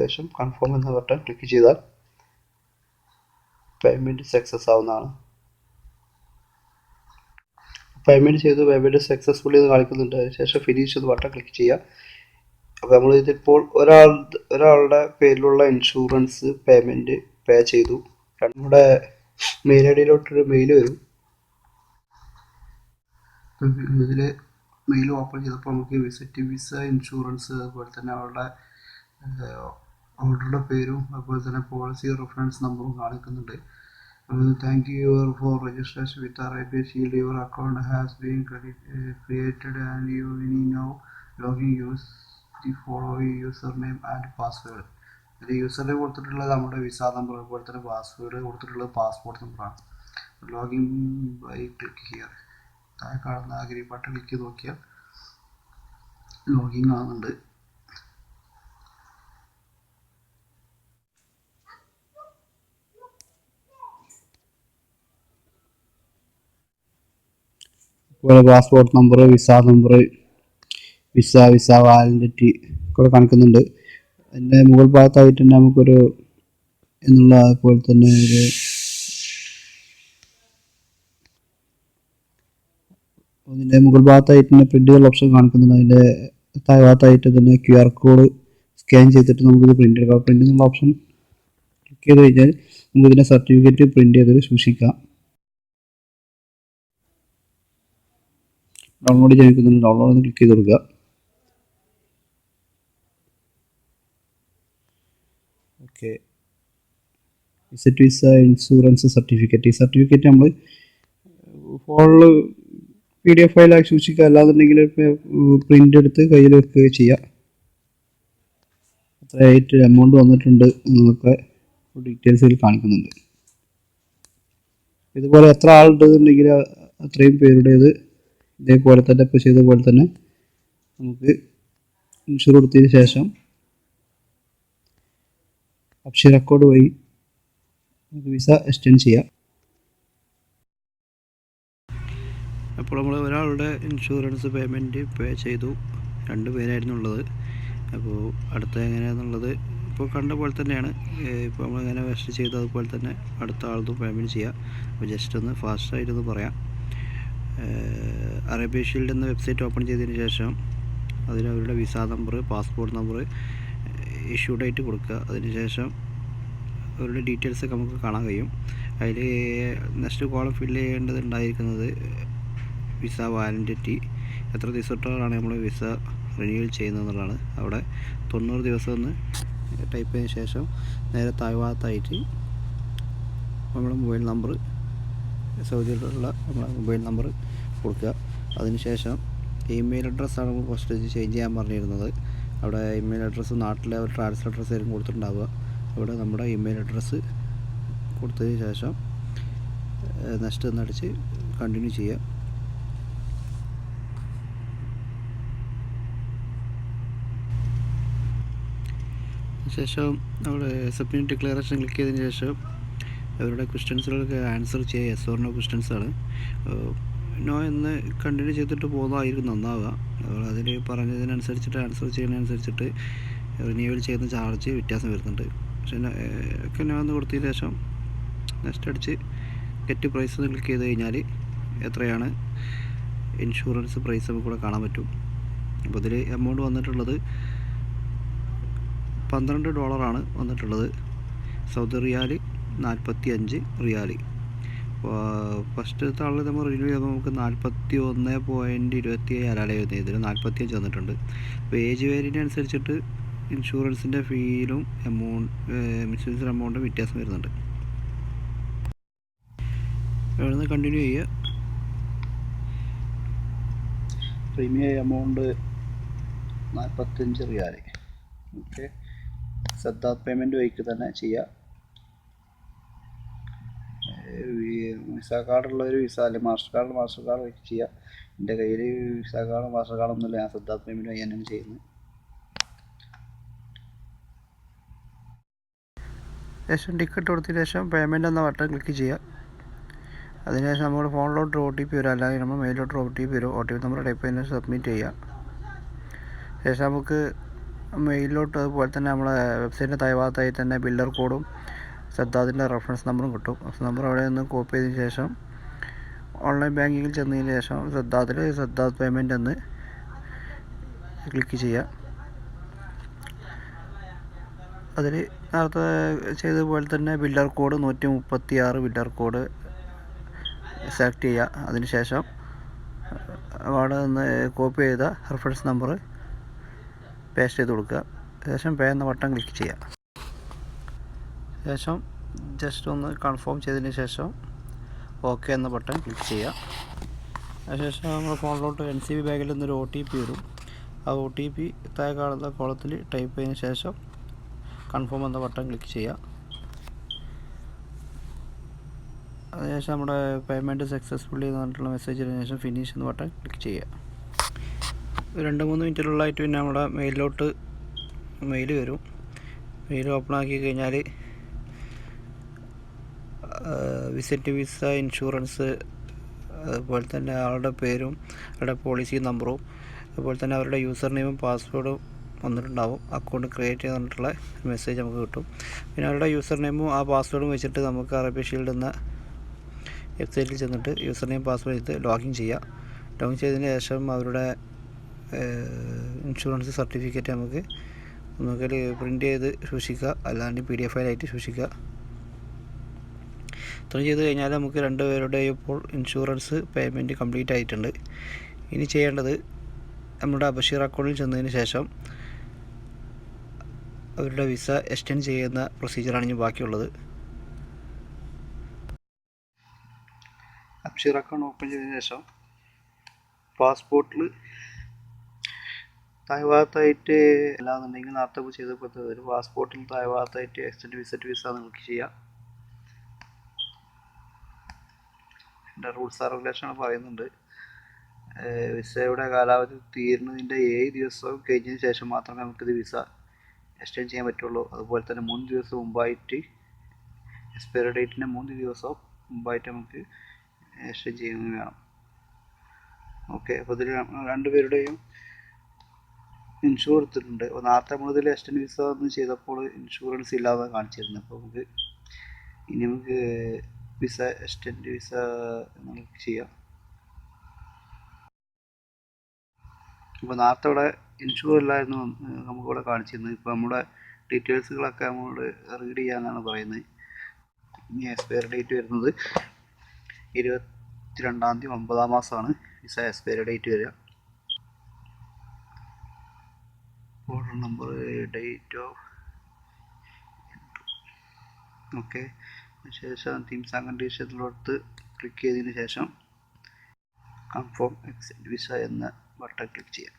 ശേഷം കൺഫേം എന്ന ബട്ടൺ ക്ലിക്ക് ചെയ്താൽ പേയ്മെന്റ് സക്സസ് ആവുന്നതാണ്. പേയ്മെന്റ് ചെയ്തു പേയ്മെന്റ് സക്സസ്ഫുള്ളി എന്ന് കാണിക്കുന്നുണ്ട്. അതിനുശേഷം ഫിനിഷ് എന്ന ബട്ടൺ ക്ലിക്ക് ചെയ്യുക. അപ്പോൾ നമ്മൾ ഇതിപ്പോൾ ഒരാൾ ഒരാളുടെ പേരിലുള്ള ഇൻഷുറൻസ് പേയ്മെന്റ് പേ ചെയ്തു. നമ്മുടെ മെയിൽ ഐ ഡിയിലോട്ടൊരു മെയിൽ വരും. ഇതിൽ മെയിൽ ഓപ്പൺ ചെയ്തപ്പോൾ നമുക്ക് വിസിറ്റ് വിസ ഇൻഷുറൻസ് അതുപോലെ തന്നെ അവരുടെ ഓർഡറുടെ പേരും അതുപോലെ തന്നെ പോളിസി റെഫറൻസ് നമ്പറും കാണിക്കുന്നുണ്ട്. Thank you your for registration with R I Arabia shield your account has been created and you ഇനി now login use the following user name and password അതിൽ യൂസർ നെയിം കൊടുത്തിട്ടുള്ളത് നമ്മുടെ വിസ നമ്പർ അതുപോലെ തന്നെ password കൊടുത്തിട്ടുള്ളത് passport നമ്പറാണ് login by click here താഴെ കാണുന്ന ആ ഗ്രീൻ ബട്ടൺ ക്ലിക്ക് നോക്കിയാൽ ലോഗിൻ ആകുന്നുണ്ട് അതുപോലെ passport number visa number visa visa validity ഒക്കെ കാണിക്കുന്നുണ്ട്. അതിന്റെ മുകൾ ഭാഗത്തായിട്ട് തന്നെ നമുക്കൊരു എന്നുള്ള അതുപോലെ തന്നെ ഒരു അതിന്റെ മുകൾ ഭാഗത്തായിട്ട് തന്നെ പ്രിന്റുകൾ ഓപ്ഷൻ കാണിക്കുന്നുണ്ട്. അതിന്റെ താഴെ ഭാഗത്തായിട്ട് തന്നെ ക്യു ആർ കോഡ് സ്കാൻ ചെയ്തിട്ട് നമുക്കിത് പ്രിന്റ് എടുക്കാം. പ്രിന്റ് എന്നുള്ള ഓപ്ഷൻ ക്ലിക്ക് ചെയ്ത് കഴിഞ്ഞാൽ നമുക്കിതിന്റെ സർട്ടിഫിക്കറ്റ് പ്രിന്റ് ചെയ്തിട്ട് സൂക്ഷിക്കാം. ഡൗൺലോഡ് ചെയ്തിരിക്കുന്നുണ്ട് ഡൗൺലോഡ് ഒന്ന് ക്ലിക്ക് ചെയ്ത് കൊടുക്കുക. Okay visit visa insurance certificate ഈ സർട്ടിഫിക്കറ്റ് നമ്മൾ ഫോണിൽ പി ഡി എഫ് ഫയലാക്കി സൂക്ഷിക്കുക. അല്ലാന്നുണ്ടെങ്കിൽ പ്രിന്റ് എടുത്ത് കയ്യിൽ വെക്കുക ചെയ്യുക എത്രയായിട്ട് എമൗണ്ട് വന്നിട്ടുണ്ട് എന്നൊക്കെ ഡീറ്റെയിൽസിൽ കാണിക്കുന്നുണ്ട്. ഇതുപോലെ എത്ര ആളുണ്ടെന്നുണ്ടെങ്കിൽ അത്രയും പേരുടേത് ഇതേപോലെ തന്നെ ഇപ്പോൾ ചെയ്ത തന്നെ നമുക്ക് ഇൻഷുർ കൊടുത്തതിന് ശേഷം അക്ഷയ റെക്കോർഡ് വഴി നമുക്ക് വിസ എക്സ്റ്റെൻഡ് ചെയ്യാം. അപ്പോൾ നമ്മൾ ഒരാളുടെ ഇൻഷുറൻസ് പേയ്മെന്റ് പേ ചെയ്തു. രണ്ട് പേരായിരുന്നു ഉള്ളത്. അപ്പോൾ അടുത്ത എങ്ങനെയാണെന്നുള്ളത് ഇപ്പോൾ കണ്ട പോലെ തന്നെയാണ്. ഇപ്പോൾ നമ്മളെങ്ങനെ വെസ്റ്റ് ചെയ്തു അതുപോലെ തന്നെ അടുത്ത ആളതും പേയ്മെന്റ് ചെയ്യുക അപ്പോൾ ജസ്റ്റ് ഒന്ന് ഫാസ്റ്റായിട്ടൊന്ന് പറയാം. അറേബ്യ ഷീൽഡ് എന്ന വെബ്സൈറ്റ് ഓപ്പൺ ചെയ്തതിന് ശേഷം അതിൽ അവരുടെ visa number passport number issue date കൊടുക്കുക. അതിനുശേഷം അവരുടെ ഡീറ്റെയിൽസ് ഒക്കെ നമുക്ക് കാണാൻ കഴിയും. അതിൽ നെക്സ്റ്റ് കോളം ഫില്ല് ചെയ്യേണ്ടതുണ്ടായിരിക്കുന്നത് വിസ വാലിഡിറ്റി എത്ര ദിവസത്തോളാണ് നമ്മൾ വിസ റിന്യൂവൽ ചെയ്യുന്നതെന്നുള്ളതാണ് അവിടെ തൊണ്ണൂറ് ദിവസം ഒന്ന് ടൈപ്പ് ചെയ്തതിന് ശേഷം നേരെ താഴ്വാത്തായിട്ട് നമ്മുടെ മൊബൈൽ നമ്പർ സൗദിയിലുള്ള നമ്മുടെ മൊബൈൽ നമ്പർ കൊടുക്കുക. അതിനുശേഷം ഇമെയിൽ അഡ്രസ്സാണ് നമ്മൾ ഫസ്റ്റ് ചേഞ്ച് ചെയ്യാൻ പറഞ്ഞിരുന്നത്. അവിടെ ഇമെയിൽ അഡ്രസ്സ് നാട്ടിലെ ഒരു ട്രാൻസ്ഫർ അഡ്രസ്സ് ആയിരിക്കും കൊടുത്തിട്ടുണ്ടാവുക. അവിടെ നമ്മുടെ ഇമെയിൽ അഡ്രസ്സ് കൊടുത്തതിന് ശേഷം നെക്സ്റ്റ് എന്നടിച്ച് കണ്ടിന്യൂ ചെയ്യുക. ശേഷം അവിടെ സബ്മിറ്റ് ഡിക്ലറേഷൻ ക്ലിക്ക് ചെയ്തതിന് ശേഷം അവരുടെ ക്വസ്റ്റ്യൻസുകൾക്ക് ആൻസർ ചെയ്യുക. യെസ് ഓർ നോ ക്വസ്റ്റ്യൻസാണ് നോ എന്ന് കണ്ടിന്യൂ ചെയ്തിട്ട് പോകുന്നതായിരിക്കും നന്നാവുക. അതുപോലെ അതിൽ പറഞ്ഞതിനനുസരിച്ചിട്ട് ആൻസർ ചെയ്യുന്നതനുസരിച്ചിട്ട് റിന്യൂവൽ ചെയ്യുന്ന ചാർജ് വ്യത്യാസം വരുന്നുണ്ട്. പക്ഷേ ഒക്കെ നോ എന്ന് കൊടുത്തതിന് ശേഷം നെക്സ്റ്റ് അടിച്ച് ഗെറ്റ് പ്രൈസ് എന്ന് ക്ലിക്ക് ചെയ്ത് കഴിഞ്ഞാൽ എത്രയാണ്? ഇൻഷുറൻസ് പ്രൈസ് നമുക്ക് ഇവിടെ കാണാൻ പറ്റും. അപ്പോൾ ഇതിൽ എമൗണ്ട് വന്നിട്ടുള്ളത് പന്ത്രണ്ട് ഡോളറാണ് വന്നിട്ടുള്ളത്. സൗദി റിയാൽ നാൽപ്പത്തി അഞ്ച് റിയാൽ ഫസ്റ്റ് ആളിൽ നമ്മൾ റിന്യൂ ചെയ്യുമ്പോൾ നമുക്ക് നാൽപ്പത്തി ഒന്ന് പോയിന്റ് ഇരുപത്തി ഏഴാലേ വരുന്നത് ഇതിൽ നാൽപ്പത്തി അഞ്ച് വന്നിട്ടുണ്ട് അപ്പോൾ ഏജ് വേരിയന്റ് അനുസരിച്ചിട്ട് ഇൻഷുറൻസിന്റെ ഫീലും എമൗണ്ട് ഇൻഷുറൻസിന്റെ എമൗണ്ടും വ്യത്യാസം വരുന്നുണ്ട്. എവിടുന്ന് കണ്ടിന്യൂ ചെയ്യുക. പ്രീമിയം എമൗണ്ട് നാൽപ്പത്തഞ്ച് റിയാൽ ഓക്കെ സദ്ദാത്ത് പേയ്മെന്റ് വഴിക്ക് തന്നെ ചെയ്യുക വിസ കാർഡുള്ളവർ വിസ അല്ലെങ്കിൽ മാസ്റ്റർ കാർഡ് മാസ്റ്റർ കാർഡ് വെച്ച് ചെയ്യുക എന്റെ കയ്യിൽ വിസ കാർഡ് മാസ്റ്റർ കാർഡൊന്നുമില്ല ഞാൻ സദ്ദാത്ത് പേയ്മെന്റ് വഴി തന്നെയാണ് ചെയ്യുന്നത്. ശേഷം ടിക്കറ്റ് കൊടുത്തതിന് ശേഷം പേയ്മെന്റ് എന്ന ബട്ടൺ ക്ലിക്ക് ചെയ്യുക അതിനുശേഷം നമ്മൾ ഫോണിലോട്ട് ഒ ടി പി വരും. അല്ലെങ്കിൽ നമ്മൾ മെയിലോട്ട് ഒ ടി പി വരും. O T P number type ചെയ്യുന്ന സബ്മിറ്റ് ചെയ്യുക ശേഷം നമുക്ക് മെയിലിലോട്ട് അതുപോലെ തന്നെ നമ്മളെ വെബ്സൈറ്റിന്റെ താഴ്ഭാഗത്തായി തന്നെ ബില്ലർ കോഡും സദ്ദാദിന്റെ റെഫറൻസ് നമ്പറും കിട്ടും. നമ്പർ അവിടെ നിന്ന് കോപ്പി ചെയ്തതിന് ശേഷം ഓൺലൈൻ ബാങ്കിങ്ങിൽ ചെന്നതിന് ശേഷം സദ്ദാദിൽ സദ്ദാദ് പേയ്മെന്റ് എന്ന് ക്ലിക്ക് ചെയ്യുക. അതിൽ നേരത്തെ ചെയ്തതുപോലെ തന്നെ ബില്ലർ കോഡ് നൂറ്റി മുപ്പത്തി ആറ് ബില്ലർ കോഡ് സെലക്ട് ചെയ്യുക. അതിന് ശേഷം അവിടെ നിന്ന് കോപ്പി ചെയ്ത റെഫറൻസ് നമ്പർ പേസ്റ്റ് ചെയ്ത് കൊടുക്കുക. ശേഷം പേ എന്ന ബട്ടൺ ക്ലിക്ക് ചെയ്യുക. ശേഷം ജസ്റ്റ് ഒന്ന് കൺഫേം ചെയ്തതിന് ശേഷം ഓക്കെ എന്ന ബട്ടൺ ക്ലിക്ക് ചെയ്യുക. അതിനുശേഷം നമ്മൾ ഫോണിലോട്ട് എൻ സി ബി ബാഗിൽ നിന്നൊരു ഒ ടി പി വരും. ആ ഒ ടി പി താഴെ കാണുന്ന കോളത്തിൽ ടൈപ്പ് ചെയ്തതിന് ശേഷം കൺഫേം എന്ന ബട്ടൺ ക്ലിക്ക് ചെയ്യുക. അതിനുശേഷം നമ്മുടെ പേയ്മെന്റ് സക്സസ്ഫുള്ളി എന്ന് പറഞ്ഞിട്ടുള്ള മെസ്സേജ് വരുന്ന ശേഷം ഫിനിഷ് എന്ന ബട്ടൺ ക്ലിക്ക് ചെയ്യുക. രണ്ട് മൂന്ന് മിനിറ്റിലുള്ളതായിട്ട് പിന്നെ നമ്മുടെ മെയിലിലോട്ട് മെയിൽ വരും. മെയിൽ ഓപ്പൺ ആക്കി കഴിഞ്ഞാൽ വിസിറ്റ് വിസ ഇൻഷുറൻസ് അതുപോലെ തന്നെ ആളുടെ പേരും അവരുടെ പോളിസി നമ്പറും അതുപോലെ തന്നെ അവരുടെ യൂസർ നെയിമും പാസ്വേഡും വന്നിട്ടുണ്ടാവും. അക്കൗണ്ട് ക്രിയേറ്റ് ചെയ്തിട്ടുള്ള മെസ്സേജ് നമുക്ക് കിട്ടും. പിന്നെ അവരുടെ യൂസർ നെയിമും ആ പാസ്വേഡും വെച്ചിട്ട് നമുക്ക് അറബി ഷീൽഡ് എന്ന വെബ്സൈറ്റിൽ ചെന്നിട്ട് യൂസർ നെയിം പാസ്വേഡ് ചെയ്ത് ലോഗിൻ ചെയ്യാം. ലോഗിൻ ചെയ്തതിന് ശേഷം അവരുടെ ഇൻഷുറൻസ് സർട്ടിഫിക്കറ്റ് നമുക്ക് നമുക്ക് പ്രിന്റ് ചെയ്ത് സൂക്ഷിക്കുക. അല്ലാണ്ട് പി ഡി എഫ് ഫയലായിട്ട് സൂക്ഷിക്കുക. ഇത്രയും ചെയ്ത് കഴിഞ്ഞാൽ നമുക്ക് രണ്ട് പേരുടെയും ഇപ്പോൾ ഇൻഷുറൻസ് പേയ്മെന്റ് കംപ്ലീറ്റ് ആയിട്ടുണ്ട്. ഇനി ചെയ്യേണ്ടത് നമ്മുടെ അബഷീർ അക്കൗണ്ടിൽ ചെന്നതിന് ശേഷം അവരുടെ വിസ എക്സ്റ്റെൻഡ് ചെയ്യുന്ന പ്രൊസീജിയറാണ് ഇനി ബാക്കിയുള്ളത്. അബ്ഷീർ അക്കൗണ്ട് ഓപ്പൺ ചെയ്തതിന് ശേഷം പാസ്പോർട്ടിൽ താഴ്ഭാഗത്തായിട്ട് അല്ലാന്നുണ്ടെങ്കിൽ നേരത്തെ ചെയ്തപ്പോഴത്തെ ഒരു പാസ്പോർട്ടിൽ താഴ്ഭാഗത്തായിട്ട് എക്സ്റ്റൻഡ് വിസിറ്റ് വിസ നിങ്ങൾക്ക് ചെയ്യാം. എന്റെ റൂൾസ് ആൻഡ് റെഗുലേഷൻ പറയുന്നുണ്ട്. വിസയുടെ കാലാവധി തീരുന്നതിന്റെ ഏഴ് ദിവസം കഴിഞ്ഞതിന് ശേഷം മാത്രമേ നമുക്കിത് വിസ എക്സ്റ്റെൻഡ് ചെയ്യാൻ പറ്റുള്ളൂ. അതുപോലെ തന്നെ മൂന്ന് ദിവസം മുമ്പായിട്ട് എക്സ്പയറി ഡേറ്റിന്റെ മൂന്ന് ദിവസം മുമ്പായിട്ട് നമുക്ക് എക്സ്റ്റെൻഡ് ചെയ്യുന്നത് വേണം. ഓക്കെ അപ്പോൾ ഇതിൽ രണ്ടുപേരുടെയും ഇൻഷുർ എടുത്തിട്ടുണ്ട് അപ്പോൾ നേരത്തെ നമ്മളിതിൽ എക്സ്റ്റൻഡ് വിസ ഒന്ന് ചെയ്തപ്പോൾ ഇൻഷുറൻസ് ഇല്ലാതെ കാണിച്ചിരുന്നു. അപ്പോൾ നമുക്ക് ഇനി നമുക്ക് വിസ എക്സ്റ്റൻഡ് വിസ നമുക്ക് ചെയ്യാം. ഇപ്പോൾ നേരത്തെ ഇവിടെ ഇൻഷുർ ഇല്ലായിരുന്നു നമുക്കിവിടെ കാണിച്ചിരുന്നത്. ഇപ്പോൾ നമ്മുടെ ഡീറ്റെയിൽസുകളൊക്കെ നമ്മളോട് റീഡ് ചെയ്യാനാണ് പറയുന്നത്. ഇനി എക്സ്പയറി ഡേറ്റ് വരുന്നത് ഇരുപത്തി രണ്ടാം തീയതി ഒമ്പതാം മാസമാണ്. വിസ എക്സ്പയറി ഡേറ്റ് വരിക. Order number date of okay ശേഷം തീംസ് ആൻഡ് കണ്ടീഷനിലോട്ട് ക്ലിക്ക് ചെയ്തതിന് ശേഷം കൺഫേം എക്സിറ്റ് വിസ എന്ന ബട്ടൺ ക്ലിക്ക് ചെയ്യാം.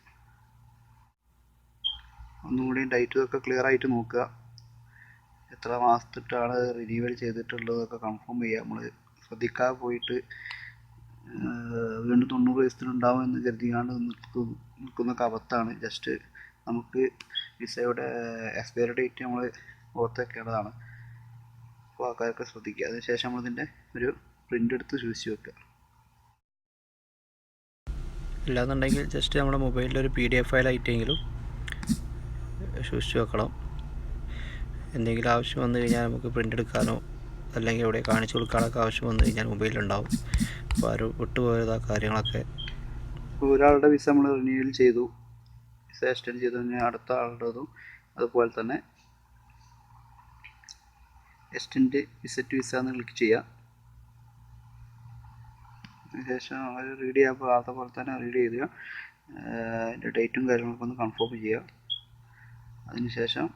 ഒന്നുകൂടി ഡേറ്റ് ഒക്കെ ക്ലിയർ ആയിട്ട് നോക്കുക. എത്ര മാസത്തിട്ടാണ് റിന്യൂവൽ ചെയ്തിട്ടുള്ളതൊക്കെ കൺഫേം ചെയ്യുക. നമ്മൾ ശ്രദ്ധിക്കാതെ പോയിട്ട് വീണ്ടും തൊണ്ണൂറ് വയസ്സിലുണ്ടാവും എന്ന് കരുതിയാണ് നിൽക്കുന്ന നിൽക്കുന്നൊക്കെ അബദ്ധമാണ് ജസ്റ്റ് നമുക്ക് വിസയുടെ എക്സ്പയറി ഡേറ്റ് നമ്മൾ ഓർത്ത് ആൾക്കാരൊക്കെ ശ്രദ്ധിക്കുക. അതിനുശേഷം നമ്മളിതിന്റെ ഒരു പ്രിന്റ് എടുത്ത് സൂക്ഷിച്ച് വെക്കുക. ഇല്ലാന്നുണ്ടെങ്കിൽ ജസ്റ്റ് നമ്മുടെ മൊബൈലിൽ ഒരു പി ഡി എഫ് ഫയൽ ആയിട്ടെങ്കിലും സൂക്ഷിച്ച് വെക്കണം. എന്തെങ്കിലും ആവശ്യം വന്നു കഴിഞ്ഞാൽ നമുക്ക് പ്രിന്റ് എടുക്കാനോ അല്ലെങ്കിൽ എവിടെ കാണിച്ചു കൊടുക്കാനൊക്കെ ആവശ്യം വന്നു കഴിഞ്ഞാൽ മൊബൈലിലുണ്ടാവും അപ്പോൾ ആരും വിട്ടുപോയത് ആ കാര്യങ്ങളൊക്കെ ഒരാളുടെ വിസ നമ്മൾ റിന്യൂവൽ ചെയ്തു. വിസ എക്സ്റ്റെൻഡ് ചെയ്തു കഴിഞ്ഞാൽ അടുത്ത ആളുടേതും അതുപോലെ തന്നെ എക്സ്റ്റെൻഡ് വിസിറ്റ് വിസ എന്ന് ക്ലിക്ക് ചെയ്യാം. അതിനുശേഷം അവർ റീഡ് ചെയ്യാൻ ആദ്യത്തെ പോലെ തന്നെ റീഡ് ചെയ്യുക അതിന്റെ ഡേറ്റും കാര്യങ്ങളൊക്കെ ഒന്ന് കൺഫേം ചെയ്യുക അതിനുശേഷം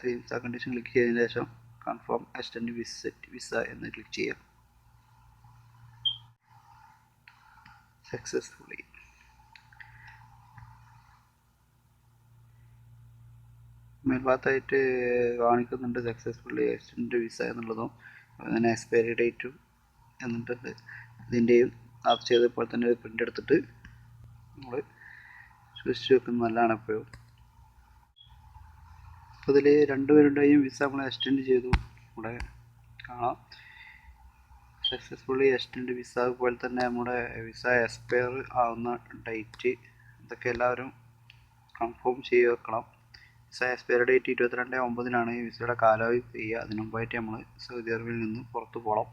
ത്രീ വിസ കണ്ടീഷൻ ക്ലിക്ക് ചെയ്തതിന് ശേഷം കൺഫേം എക്സ്റ്റെൻഡ് വിസിറ്റ് വിസ എന്ന് ക്ലിക്ക് ചെയ്യുക സക്സസ്ഫുള്ളി മേൽഭാഗത്തായിട്ട് കാണിക്കുന്നുണ്ട് സക്സസ്ഫുള്ളി എക്സ്റ്റൻഡ് വിസ എന്നുള്ളതും അങ്ങനെ എക്സ്പയറി ഡേറ്റും എന്നിട്ടുണ്ട് ഇതിന്റെയും അത് ചെയ്തപ്പോൾ തന്നെ ഒരു പ്രിന്റ് എടുത്തിട്ട് നമ്മൾ സൂക്ഷിച്ച് വെക്കുന്നത് നല്ലതാണ് എപ്പോഴും. അപ്പോൾ ഇതിൽ രണ്ടുപേരുടെയും വിസ നമ്മൾ എക്സ്റ്റെൻഡ് ചെയ്തു. നമ്മുടെ കാണാം. സക്സസ്ഫുള്ളി എക്സ്റ്റെൻഡ് വിസ അതുപോലെ തന്നെ നമ്മുടെ വിസ എക്സ്പയർ ആവുന്ന ഡേറ്റ് ഇതൊക്കെ എല്ലാവരും കൺഫേം ചെയ്ത് വെക്കണം. എക്സ്പയർ ഡേറ്റ് ഇരുപത്തിരണ്ട് ഒമ്പതിനാണ് ഈ വിസയുടെ കാലാവധി ചെയ്യുക. അതിനു മുമ്പായിട്ട് നമ്മൾ സൗദി അറേബ്യയിൽ നിന്ന് പുറത്തു പോകണം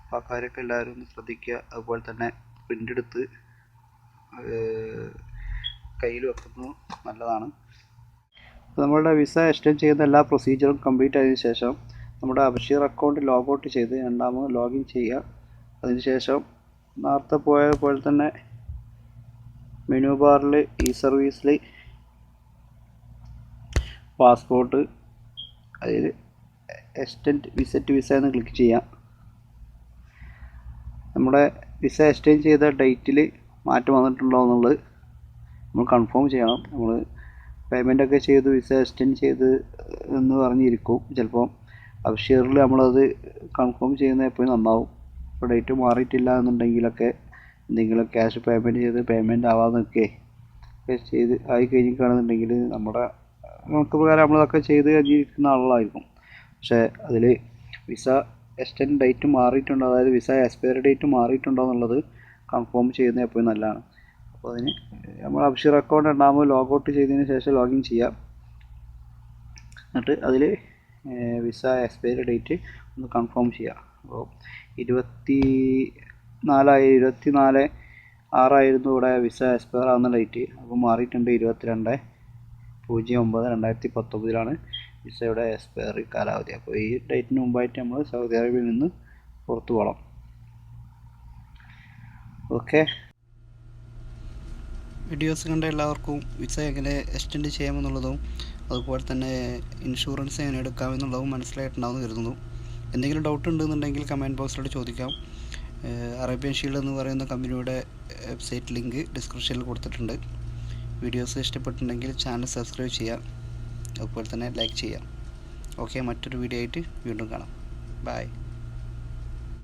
അപ്പോൾ ആ കാര്യമൊക്കെ എല്ലാവരും ഒന്ന് ശ്രദ്ധിക്കുക. അതുപോലെ തന്നെ പ്രിന്റ് എടുത്ത് കയ്യിൽ വെക്കുന്നത് നല്ലതാണ്. നമ്മളുടെ വിസ എക്സ്റ്റെൻഡ് ചെയ്യുന്ന എല്ലാ പ്രൊസീജിയറും കംപ്ലീറ്റ് ആയതിനു ശേഷം നമ്മുടെ അബഷീർ അക്കൗണ്ട് ലോഗ് ഔട്ട് ചെയ്ത് രണ്ടാമത് ലോഗിൻ ചെയ്യുക. അതിനുശേഷം നേരത്തെ പോയ പോലെ തന്നെ മെനു ബാറിൽ ഈ സർവീസിൽ പാസ്പോർട്ട് അതിൽ എക്സ്റ്റൻഡ് വിസറ്റ് വിസ എന്ന് ക്ലിക്ക് ചെയ്യാം. നമ്മുടെ വിസ എക്സ്റ്റെൻഡ് ചെയ്ത ഡേറ്റിൽ മാറ്റം വന്നിട്ടുണ്ടോ എന്നുള്ളത് നമ്മൾ കൺഫേം ചെയ്യണം. നമ്മൾ പേയ്മെന്റ് ഒക്കെ ചെയ്ത് വിസ എക്സ്റ്റെൻഡ് ചെയ്ത് എന്ന് പറഞ്ഞിരിക്കും. ചിലപ്പോൾ അബ്ഷീറിൽ നമ്മളത് കൺഫേം ചെയ്യുന്നത് എപ്പോഴും നന്നാവും. ഇപ്പോൾ ഡേറ്റ് മാറിയിട്ടില്ല എന്നുണ്ടെങ്കിലൊക്കെ എന്തെങ്കിലും ക്യാഷ് പേയ്മെന്റ് ചെയ്ത് പേയ്മെന്റ് ആവാതെ നിൽക്കേ. ചെയ്ത് ആയി കഴിഞ്ഞിരിക്കുകയാണെന്നുണ്ടെങ്കിൽ നമ്മുടെ കണക്ക് പ്രകാരം നമ്മളതൊക്കെ ചെയ്ത് കഴിഞ്ഞിരിക്കുന്ന ആളുകളായിരിക്കും. പക്ഷേ അതിൽ വിസ എക്സ്റ്റൻഡ് ഡേറ്റ് മാറിയിട്ടുണ്ടോ. അതായത് വിസ എക്സ്പയറി ഡേറ്റ് മാറിയിട്ടുണ്ടോ എന്നുള്ളത് കൺഫേം ചെയ്യുന്നത് എപ്പോഴും നല്ലതാണ്. അപ്പോൾ അതിന് നമ്മൾ അബ്ഷീർ അക്കൗണ്ട് ഉണ്ടാകുമ്പോൾ ലോഗ് ചെയ്തതിന് ശേഷം ലോഗിൻ ചെയ്യാം. എന്നിട്ട് അതിൽ വിസ എക്സ്പയറി ഡേറ്റ് ഒന്ന് കൺഫേം ചെയ്യുക അപ്പോൾ ഇരുപത്തി നാലായി ഇരുപത്തി നാല് ആറായിരുന്നു ഇവിടെ വിസ എക്സ്പയർ ആവുന്ന ഡേറ്റ്. അപ്പോൾ മാറിയിട്ടുണ്ട് ഇരുപത്തിരണ്ട്. പൂജ്യം ഒമ്പത് രണ്ടായിരത്തി പത്തൊമ്പതിലാണ് വിസയുടെ എക്സ്പയറി കാലാവധി. അപ്പോൾ ഈ ഡേറ്റിന് മുമ്പായിട്ട് നമ്മൾ സൗദി അറേബ്യയിൽ നിന്ന് പുറത്തു പോകണം. ഓക്കെ വീഡിയോസ് കണ്ട എല്ലാവർക്കും വിസ എങ്ങനെ എക്സ്റ്റെൻഡ് ചെയ്യാമെന്നുള്ളതും അതുപോലെ തന്നെ ഇൻഷുറൻസ് എങ്ങനെ എടുക്കാമെന്നുള്ളതും മനസ്സിലായിട്ടുണ്ടാവും കരുതുന്നു. എന്തെങ്കിലും ഡൗട്ട് ഉണ്ടെന്നുണ്ടെങ്കിൽ കമന്റ് ബോക്സിലോട്ട് ചോദിക്കാം. അറേബ്യൻ ഷീൽഡ് എന്ന് പറയുന്ന കമ്പനിയുടെ വെബ്സൈറ്റ് ലിങ്ക് ഡിസ്ക്രിപ്ഷനിൽ കൊടുത്തിട്ടുണ്ട്. വീഡിയോസ് ഇഷ്ടപ്പെട്ടിട്ടുണ്ടെങ്കിൽ ചാനൽ സബ്സ്ക്രൈബ് ചെയ്യാം. അതുപോലെ തന്നെ ലൈക്ക് ചെയ്യാം. ഓക്കെ മറ്റൊരു വീഡിയോ ആയിട്ട് വീണ്ടും കാണാം. ബൈ.